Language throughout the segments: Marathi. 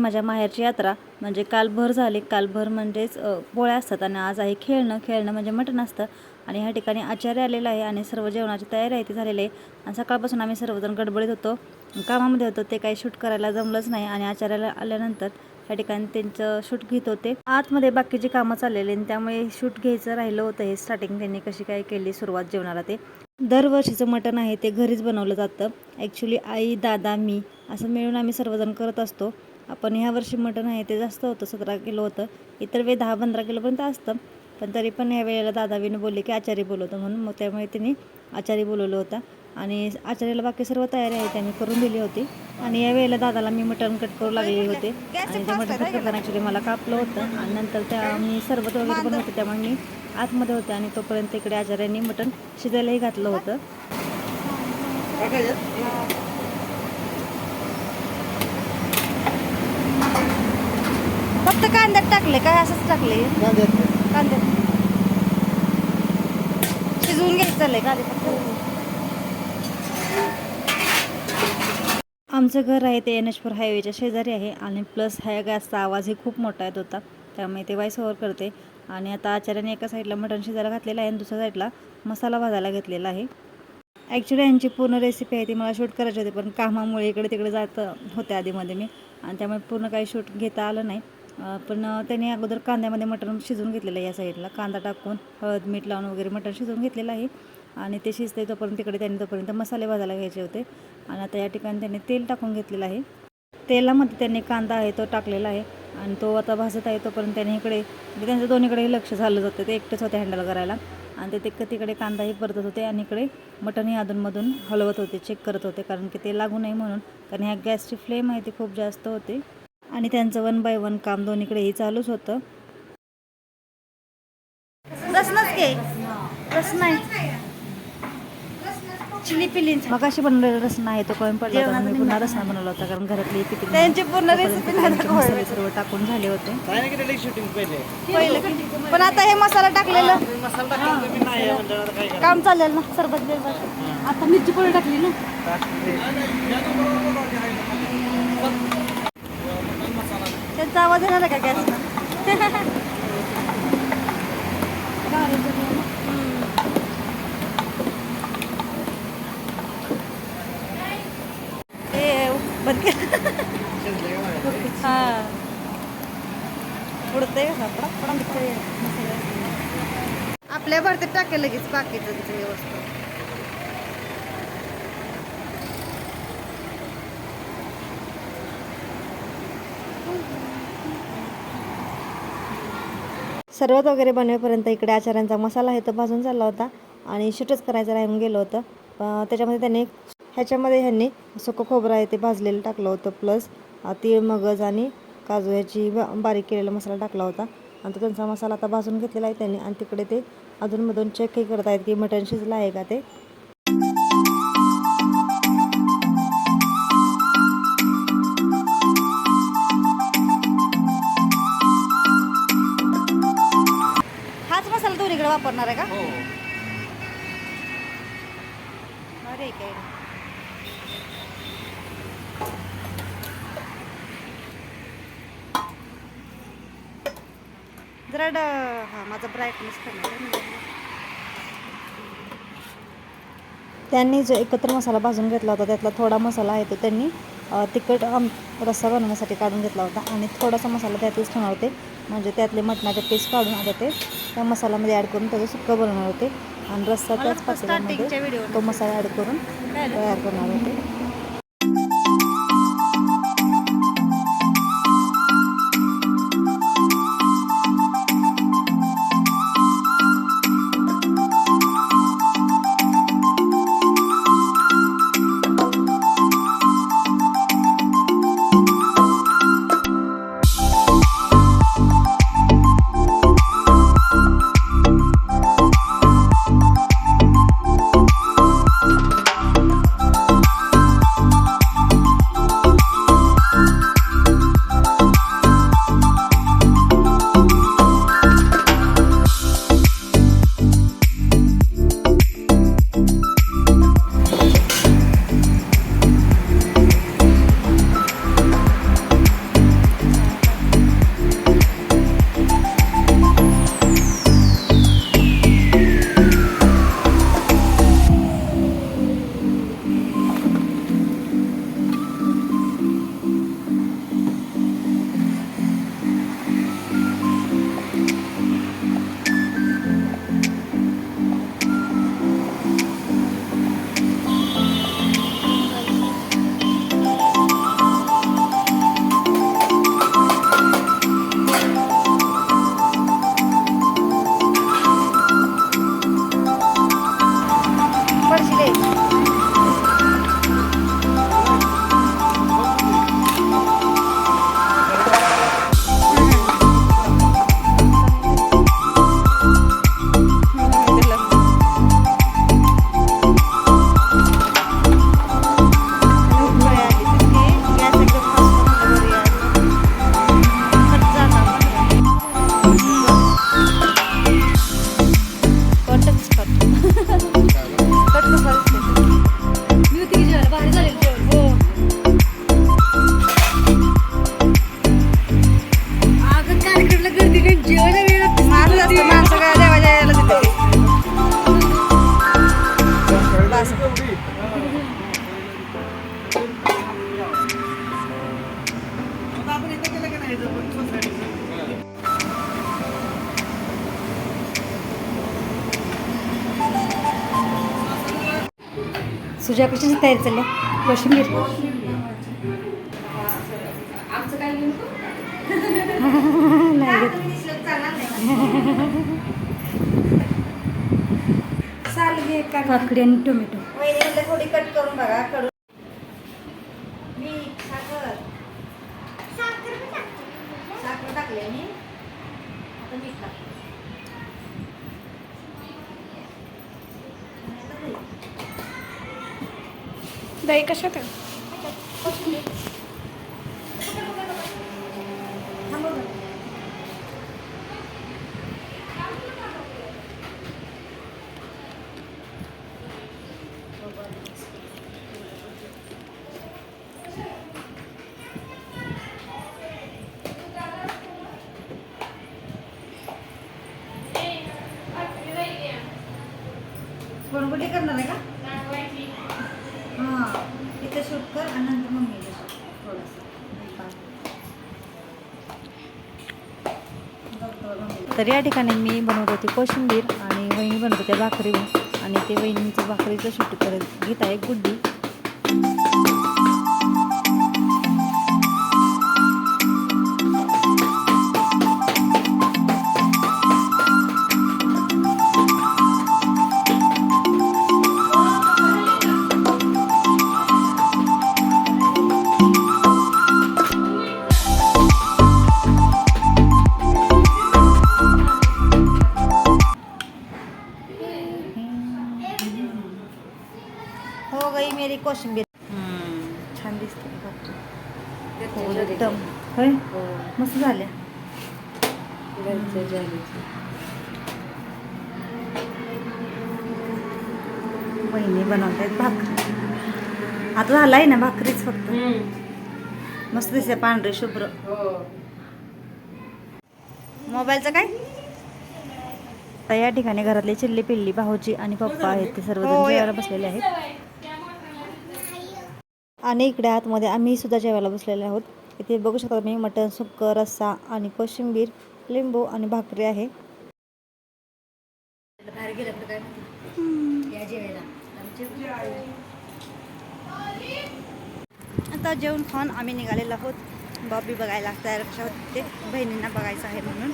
माझ्या माहेरची यात्रा म्हणजे कालभर झाली. कालभर म्हणजेच पोळ्या असतात आणि आज आहे खेळणं. खेळणं म्हणजे मटण असतं. आणि ह्या ठिकाणी आचार्य आलेला आहे आणि सर्व जेवणाची तयारी आहे ती झालेली आहे. आणि सकाळपासून आम्ही सर्वजण गडबडीत होतो. कामामध्ये होतो. ते काही शूट करायला जमलंच नाही आणि आचार्याला आल्यानंतर या ठिकाणी त्यांचं शूट घेत होते. आतमध्ये बाकीची कामं चाललेली आणि त्यामुळे शूट घ्यायचं राहिलं होतं. हे स्टार्टिंग त्यांनी कशी काय केली सुरुवात जेवणाला ते. दरवर्षीचं मटण आहे ते घरीच बनवलं जातं. ॲक्च्युली आई दादा मी असं मिळून आम्ही सर्वजण करत असतो. आपण ह्या वर्षी मटण आहे ते जास्त होतं सतरा किलो होतं. इतर वेळी दहा पंधरा किलोपर्यंत असतं. पण तरी पण या वेळेला दादावीने बोलले की आचारी बोलवतो म्हणून. मग त्यामुळे त्यांनी आचारी बोलवलं होतं. आणि आचार्याला बाकी सर्व तयारी आहे त्यांनी करून दिली होती. आणि या वेळेला दादाला मी मटण कट करू लागले होते. आणि ते मटण कट करताना ॲक्च्युली मला कापलं होतं. आणि नंतर त्या मी सरबत वगैरे पण होते त्यामुळे मी आतमध्ये होते. आणि तोपर्यंत इकडे आचार्यांनी मटण शिजायलाही घातलं होतं. फक्त कांद्यात टाकले काय असंच टाकले? कांद्यात शिजवून घ्यायचं चाललंय का आधी फक्त. आमचं घर आहे ते एनएचपूर हायवेच्या शेजारी आहे आणि प्लस ह्या गॅसचा आवाजही खूप मोठा येत होता. त्यामुळे ते वाईस ओव्हर करते. आणि आता आचार्याने एका साईडला मटण शिजायला घातलेलं आहे आणि दुसऱ्या साईडला मसाला भाजायला घेतलेला आहे. ॲक्च्युली यांची पूर्ण रेसिपी आहे ती मला शूट करायची होती पण कामामुळे इकडे तिकडे जात होते आधीमध्ये मी. आणि त्यामुळे पूर्ण काही शूट घेता आलं नाही. पण त्याने अगोदर कांद्यामध्ये मटण शिजवून घेतलेलं आहे या साईडला. कांदा टाकून हळद मीठ लावून वगैरे मटण शिजवून घेतलेलं आहे. आणि ते शिजते तोपर्यंत तिकडे त्यांनी तोपर्यंत मसाले भाजायला घ्यायचे होते. आणि आता या ठिकाणी त्यांनी तेल टाकून घेतलेलं आहे. तेलामध्ये त्यांनी कांदा आहे तो टाकलेला आहे. आणि तो आता भाजत आहे तोपर्यंत त्यांनी इकडे म्हणजे त्यांचं दोन्हीकडे लक्ष झालं जातं ते एकटेच होते हँडल करायला. आणि ते तिकडे तिकडे कांदाही परतत होते आणि इकडे मटणही अधूनमधून हलवत होते चेक करत होते. कारण की ते लागू नये म्हणून. कारण ह्या गॅसची फ्लेम आहे ती खूप जास्त होते. आणि त्यांचं वन बाय वन काम दोन्हीकडेही चालूच होतं. रसनच घे. रस नाही. चिली पिली मग अशी बनवलेला रसना आहे तो कमी पडला होता मी पुन्हा रसना बनवला होता कारण घरातली पिठी त्यांची पूर्ण रेसिपी मसाले सर्व टाकून झाले होते. पण आता हे मसाला टाकलेलं. मसाला टाकला तुम्ही नाही आहे म्हणल्यावर आता काय करा काम चालेल ना सरबत आता मिरची पोळी टाकली ना. त्यांचा आवाज येणार का गॅस? बंद हा. उडते आपल्या भरतीत टाकेल लगेच बाकीचं तिथे व्यवस्था सरबत वगैरे बनवेपर्यंत इकडे आचार्यांचा मसाला आहे तर भाजून चालला होता आणि शूटच करायचं राहून गेलं होतं. त्याच्यामध्ये त्यांनी ह्याच्यामध्ये ह्यांनी सुकं खोबरं आहे ते भाजलेलं टाकलं होतं प्लस तीळ मगज आणि काजू ह्याची बारीक केलेला मसाला टाकला होता. आणि तो त्यांचा मसाला आता भाजून घेतलेला आहे त्यांनी आणि तिकडे ते अधूनमधून चेकही करत आहेत की मटण शिजलं आहे का ते. त्यांनी जो एकत्र मसाला भाजून घेतला होता त्यातला थोडा मसाला आहे तो त्यांनी तिखट आम रस्सा बनवण्यासाठी काढून घेतला होता. आणि थोडासा मसाला त्यातच ठेवणार होते. म्हणजे त्यातले मटणाचे पीस काढून आता ते त्या मसाल्यामध्ये ॲड करून त्याचं सुक्कं बनवणार होते. आणि रस्सा त्याच पातेल्यामध्ये तो मसाला ॲड करून तयार करणार होते. नाही घेत. काकडी आणि टोमॅटो. थोडी कट करून बघा कडू मीठ साखर. साखर टाकले मी आता मीठ टाकले दही कशात आहे? कोणकोणती करणार आहे का हां इथं शूट कर आणि नंतर मम्मीला shoot थोडंसं तर या ठिकाणी मी बनवत होती कोशिंबीर आणि वहिनी बनवत होत्या भाकरी. आणि ते वहिनीचं भाकरीचं शूट करत घेत आहे गुड्डी. हो गई मेरी कोशिंबीर. छान दिसते भाकरी. हो, एकदम होय? मस्त झाल्या. वहिनी बनवतायत भाकरी. आता झालाय ना भाकरीच फक्त. मस्त दिसते पांढरे शुभ्र. मोबाईलचं काय? या ठिकाणी घरातले चिल्ली पिल्ली भाऊजी आणि पप्पा आहेत ते सर्वजण जेवायला बसलेले आहेत. आणि इकडे आतमध्ये आम्ही सुद्धा जेवायला बसलेले आहोत. इथे बघू शकता तुम्ही मटण सुक्क रस्सा आणि कोशिंबीर लिंबू आणि भाकरी आहे. आता जेवण खाऊन आम्ही निघालेलो आहोत. बॉबी बघायला तयार होते बहिणींना बघायचं आहे म्हणून.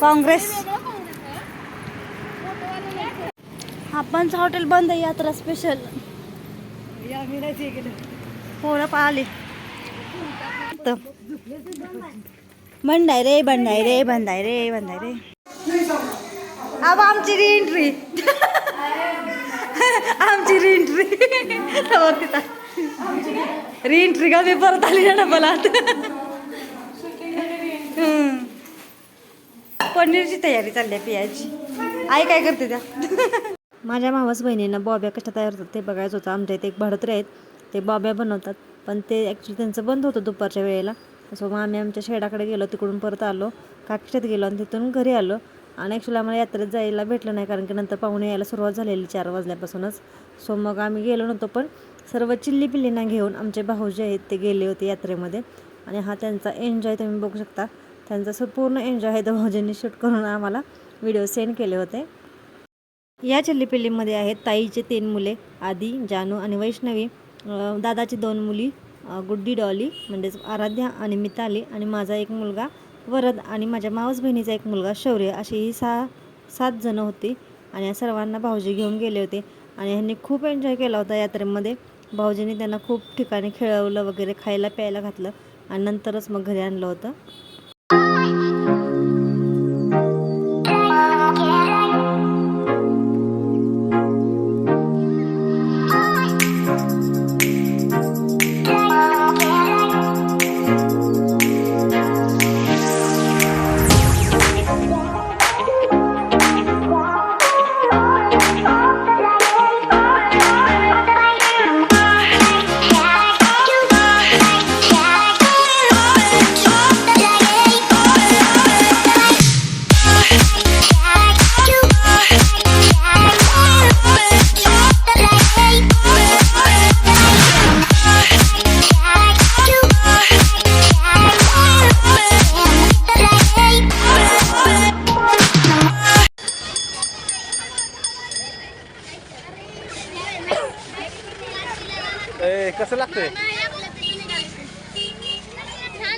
काँग्रेस. आपणचं हॉटेल बंद आहे यात्रा स्पेशल पोरं पाहिले. बंडाय रे बंडाय रे बंडाय रे बंडाय रे. अब आमची री एंट्री आमची री एंट्री री एंट्री का? मी परत आली ना मला पनीरची तयारी चालली आहे पियाची. आई काय करते त्या? माझ्या मावस बहिणींना बॉब्या कशा तयार होतात ते बघायचं होतं. आमच्या इथे एक भडत्रे आहेत ते बॉब्या बनवतात. पण ते ॲक्च्युली त्यांचं बंद होतं दुपारच्या वेळेला. सो मग आम्ही आमच्या शेडाकडे गेलो तिकडून परत आलो काकशात गेलो आणि तिथून घरी आलो. आणि ॲक्च्युली आम्हाला यात्रेत जायला भेटलं नाही कारण की नंतर पाहुणे यायला सुरुवात झालेली चार वाजल्यापासूनच. सो मग आम्ही गेलो नव्हतो पण सर्व चिल्ली पिल्लींना घेऊन आमचे भाऊ जे आहेत ते गेले होते यात्रेमध्ये. आणि हा त्यांचा एन्जॉय तुम्ही बघू शकता. त्यांचा पूर्ण एन्जॉय आहे तर भाऊजींनी शूट करून आम्हाला व्हिडिओ सेंड केले होते. या चिल्लीपिल्लीमध्ये आहेत ताईचे तीन मुले आदी जानू आणि वैष्णवी. दादाची दोन मुली गुड्डी डॉली म्हणजेच आराध्या आणि मिताली आणि माझा एक मुलगा वरद आणि माझ्या मावस बहिणीचा एक मुलगा शौर्य अशी ही सहा सात जणं होती आणि या सर्वांना भाऊजी घेऊन गेले होते आणि ह्यांनी खूप एन्जॉय केला होता यात्रेमध्ये. भाऊजींनी त्यांना खूप ठिकाणी खेळवलं वगैरे खायला प्यायला घातलं आणि नंतरच मग घरी आणलं होतं.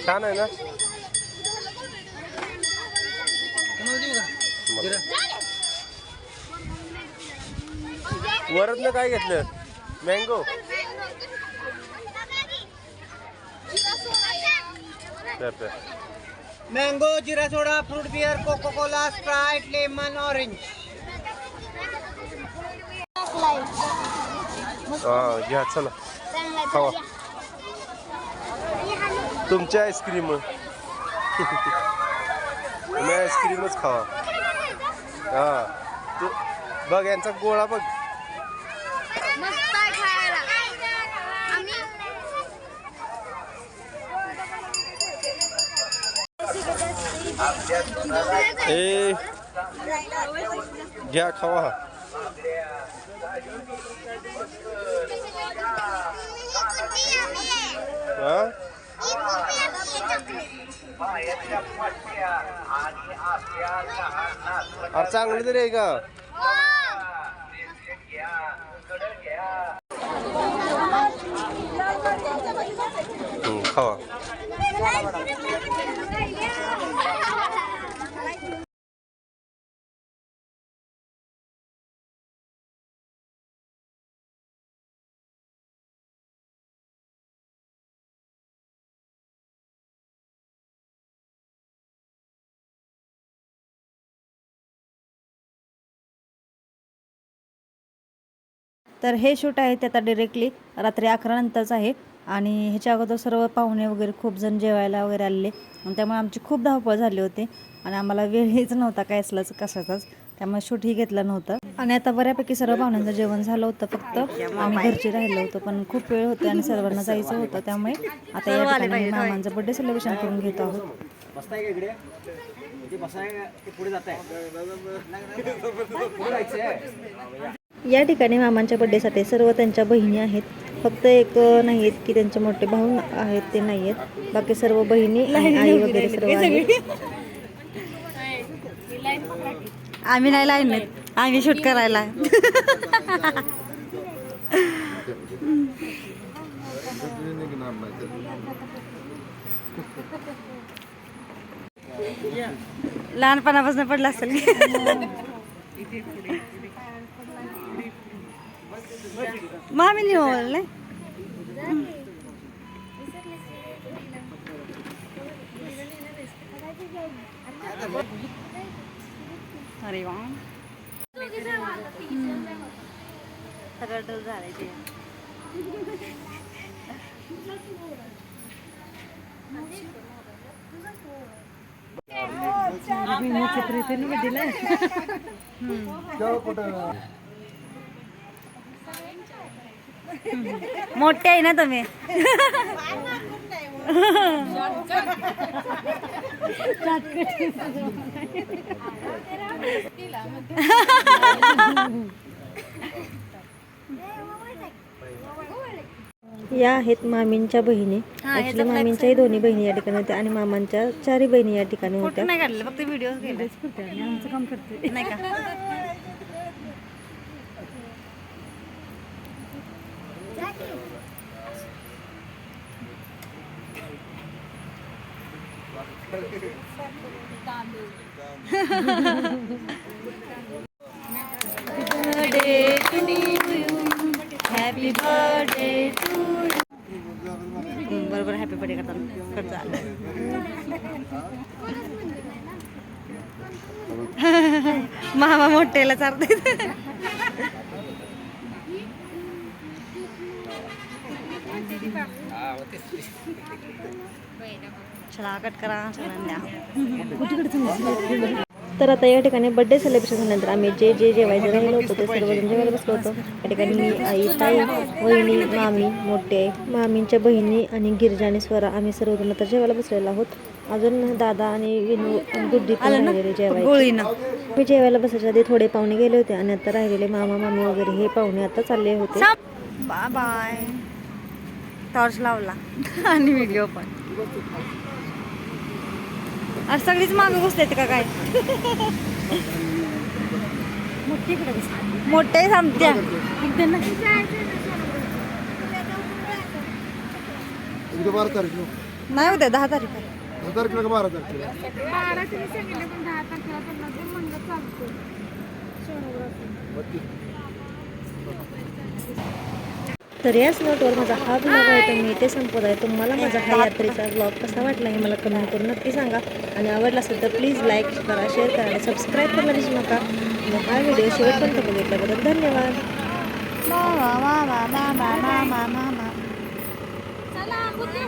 छान आहे ना? वरतनं काय घेतलं? मँगो. मँगो जिरा soda fruit beer Coco Cola Sprite lemon orange. हा घ्या चला. खावा. तुमची आईस्क्रीम. तुम्ही आईस्क्रीमच खावा. हा. तू बघ यांचा गोळा बघ. ए घ्या खावा. हा? अरे चांगली तरी आहे का? खावा. तर हे शूट आहे ते आता डिरेक्टली रात्री अकरानंतरच आहे. आणि ह्याच्या अगोदर सर्व पाहुणे वगैरे खूप जण जेवायला वगैरे आलेले. आणि त्यामुळे आमची खूप धावपळ झाली होती. आणि आम्हाला वेळहीच नव्हता काय असलाच कशाचाच. त्यामुळे शूटही घेतलं नव्हतं. आणि आता बऱ्यापैकी सर्व पाहुण्यांचं जेवण झालं होतं फक्त. आम्ही घरची राहिलो होतो पण खूप वेळ होते आणि सर्वांना जायचं होतं. त्यामुळे आता या ठिकाणी मामांचं बड्डे सेलिब्रेशन करून घेत आहोत. या ठिकाणी मामांच्या बड्डेसाठी सर्व त्यांच्या बहिणी आहेत. फक्त एक अ, नाहीत की त्यांचे मोठे भाऊ आहेत ते नाही आहेत बाकी सर्व बहिणी आणि आई वगैरे सर्व आहेत. आम्ही नाही लाईन आम्ही शूट करायला. लहानपणापासून पडलं असेल. मामी नाही बोलले अरे वा सगळं डोस झालाय ते मोठे आहे ना तुम्ही? या आहेत मामींच्या बहिणी. ऍक्च्युली मामींच्याही दोन्ही बहिणी या ठिकाणी होत्या आणि मामांच्या चारही बहिणी या ठिकाणी होत्या. नाही काढले फक्त व्हिडिओ आमचं काम करते नाही का? हॉटेलला चालते चला कट करा चला तर आता या ठिकाणी बर्थडे सेलिब्रेशन झाल्यानंतर आम्ही जे जे जेवायचं राहिलं होतं ते सर्वजण जेवायला बसलो होतो. या ठिकाणी मी आई ताई वहिनी मामी मोठे मामींच्या बहिणी आणि गिरजा आणि स्वरा आम्ही सर्वजण तर जेवायला बसलेलो आहोत. अजून दादा आणि विनू बुद्धी पण जेवायला. मी जेवायला बसायच्या आधी थोडे पाहुणे गेले होते आणि आता राहिलेले मामा मामी वगैरे हे पाहुणे आता चालले होते. बाय बाय टॉर्च लावला. आणि व्हिडिओ पण. आज सगळीच मागं बसते का काय? मोठे थांबत्या. नाही उद्या दहा तारीख दहा तारखेला का बारा तारखेला? बारा तिने सांगितले पण दहा तारखेला त्यांना ते म्हणलं चालतो तर याच नोटवर माझा हा ब्लॉग आहे तर मी इथे संपत आहे. तुम्हाला माझा हा यात्रेचा ब्लॉग कसा वाटला हे मला कमेंट करून नक्की सांगा. आणि आवडला असेल तर प्लीज लाईक करा शेअर करा आणि सबस्क्राईब करायला विसरू नका. आणि हा व्हिडिओ शेवटपर्यंत बघितल्याबद्दल धन्यवाद. चला उद्या